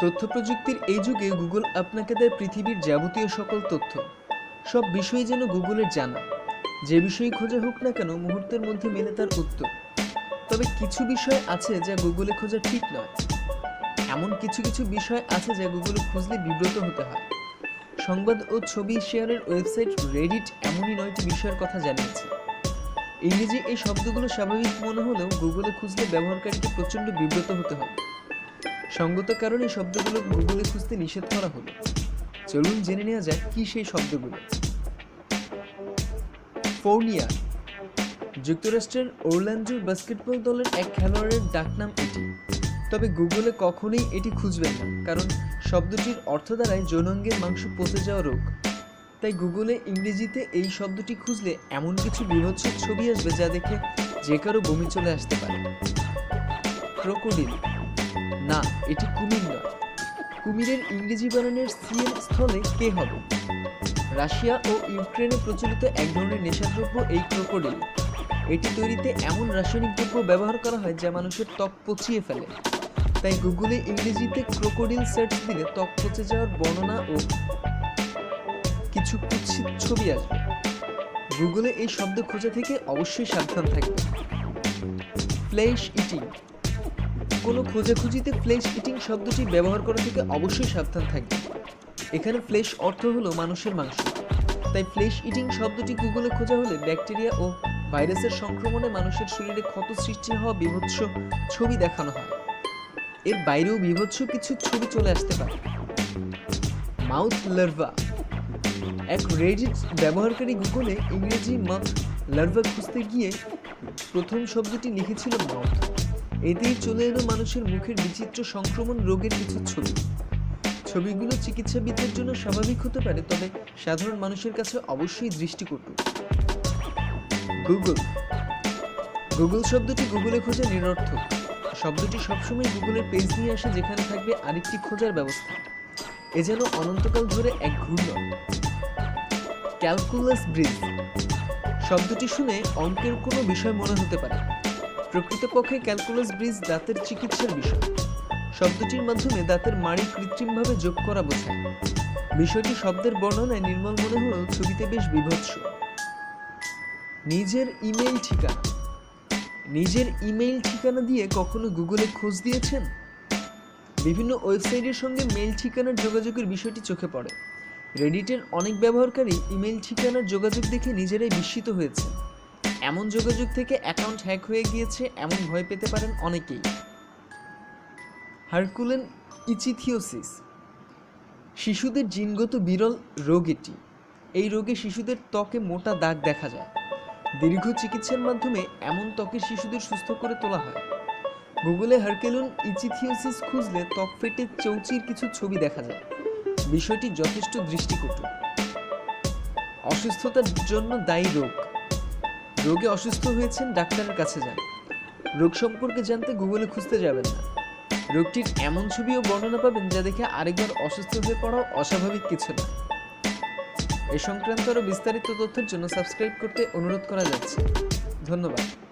তথ্য প্রযুক্তির এই যুগে গুগল আপনাকে দেয় পৃথিবীর যাবতীয় সকল তথ্য। সব বিষয় যেন গুগলের জানা। যে বিষয়ে খোঁজা হোক না কেন, মুহূর্তের মধ্যে মেলে তার উত্তর। তবে কিছু বিষয় আছে যা গুগলে খোঁজা ঠিক নয়। এমন কিছু কিছু বিষয় আছে যা গুগলে খুঁজলে বিব্রত হতে হয়। সংবাদ ও ছবি শেয়ারের ওয়েবসাইট রেডিট এমনই নয়টি বিষয়ের কথা জানিয়েছে। ইংরেজি এই শব্দগুলো স্বাভাবিক মনে হলেও গুগলে খুঁজলে ব্যবহারকারীকে প্রচণ্ড বিব্রত হতে হবে। সঙ্গত কারণে শব্দগুলো গুগলে খুঁজতে নিষেধ করা হলো। চলুন জেনে নেওয়া যাক কি সেই শব্দগুলো। ফোর্নিয়া, যুক্তরাষ্ট্রের ওরল্যান্ডোর বাস্কেটবল দলের এক খেলোয়াড়ের ডাকনাম এটি। তবে গুগলে কখনোই এটি খুঁজবেন না, কারণ শব্দটির অর্থ দাঁড়ায় যৌনাঙ্গের মাংস পচে যাওয়া রোগ। তাই গুগলে ইংরেজিতে এই শব্দটি খুঁজলে এমন কিছু বিভৎস ছবি আসবে যা দেখে যে কারও বমি চলে আসতে পারে। ক্রোকোডিল না, এটি কুমির নয়। কুমিরের ইংরেজি বানানের সিএল স্থলে কে হবে? রাশিয়া ও ইউক্রেনে প্রচলিত এক ধরনের নেশাদ্রব্য এই ক্রোকোডিল এটি তৈরিতে এমন রাসায়নিক দ্রব্য ব্যবহার করা হয় যা মানুষের ত্বক পচিয়ে ফেলে। তাই গুগলে ইংরেজিতে ক্রোকোডিল সার্চ দিলে ত্বক পচে যাওয়ার বর্ণনা ও কিছু কুৎসিত ছবি আসবে। গুগলে এই শব্দ খোঁজা থেকে অবশ্যই সাবধান থাকবে। ফ্লেশ ইটিং কোনো খোঁজাখুঁজিতে ফ্লেশ ইটিং শব্দটি ব্যবহার করা থেকে অবশ্যই সাবধান থাকবে এখানে ফ্লেশ অর্থ হলো মানুষের মাংস। তাই ফ্লেশ ইটিং শব্দটি গুগলে খোঁজা হলে ব্যাকটেরিয়া ও ভাইরাসের সংক্রমণে মানুষের শরীরে ক্ষত সৃষ্টি হওয়া বিভৎস ছবি দেখানো হয়। এর বাইরেও বিভৎস কিছু ছবি চলে আসতে পারে। Mouth larva. এক রেডিট ব্যবহারকারী গুগলে ইংরেজি মাউথ লার্ভা খুঁজতে গিয়ে প্রথম শব্দটি লিখেছিল মাউথ। এতেই চলে এলো মানুষের মুখের বিচিত্র সংক্রমণ রোগের কিছু ছবি। ছবিগুলো চিকিৎসাবিদদের জন্য স্বাভাবিক হতে পারে, তবে সাধারণ মানুষের কাছে অবশ্যই দৃষ্টি দৃষ্টিকটু। গুগল। গুগল শব্দটি গুগলে খোঁজা নিরর্থক। শব্দটি সবসময় গুগলের পেজ নিয়ে আসে, যেখানে থাকবে আরেকটি খোঁজার ব্যবস্থা। এ যেন অনন্তকাল ধরে এক ঘূর্ণন। Calculus bridge. শব্দটি শুনে অঙ্কের কোনো বিষয় মনে হতে পারে প্রকৃতপক্ষে ক্যালকুলাস ব্রিজ দাঁতের চিকিৎসার বিষয়। শব্দটির মাধ্যমে দাঁতের মাড়ি কৃত্রিমভাবে যোগ করা বোঝায়। বিষয়টি শব্দের বর্ণনায় নির্মল মনে হলেও ছবিতে বেশ বিভৎস। নিজের ইমেইল ঠিকানা। নিজের ইমেইল ঠিকানা দিয়ে কখনো গুগলে খোঁজ দিয়েছেন? বিভিন্ন ওয়েবসাইটের সঙ্গে মেইল ঠিকানার যোগাযোগের বিষয়টি চোখে পড়ে। রেডিটের অনেক ব্যবহারকারী ইমেইল ঠিকানার যোগাযোগ দেখে নিজেরাই বিস্মিত হয়েছে এমন যোগাযোগ থেকে অ্যাকাউন্ট হ্যাক হয়ে গিয়েছে, এমন ভয় পেতে পারেন অনেকেই। হারকুলেন ইচিথিওসিস। শিশুদের জিনগত বিরল রোগ এটি। এই রোগে শিশুদের ত্বকে মোটা দাগ দেখা যায়। দীর্ঘ চিকিৎসার মাধ্যমে এমন ত্বকের শিশুদের সুস্থ করে তোলা হয়। গুগলে হারকেলুন ইচিথিওসিস খুঁজলে ত্বক ফেটে চৌচির কিছু ছবি দেখা যায়। বিষয়টি যথেষ্ট দৃষ্টিকটু। অসুস্থতার জন্য দায়ী রোগ। রোগে অসুস্থ হয়েছেন, ডাক্তারের কাছে যান। রোগ সম্পর্কে জানতে গুগলে খুঁজতে যাবেন না। রোগটির এমন ছবি ও বর্ণনা পাবেন যা দেখে আরেকবার অসুস্থ হয়ে পড়াও অস্বাভাবিক কিছু না। এ সংক্রান্ত আরও বিস্তারিত তথ্যের জন্য সাবস্ক্রাইব করতে অনুরোধ করা যাচ্ছে। ধন্যবাদ।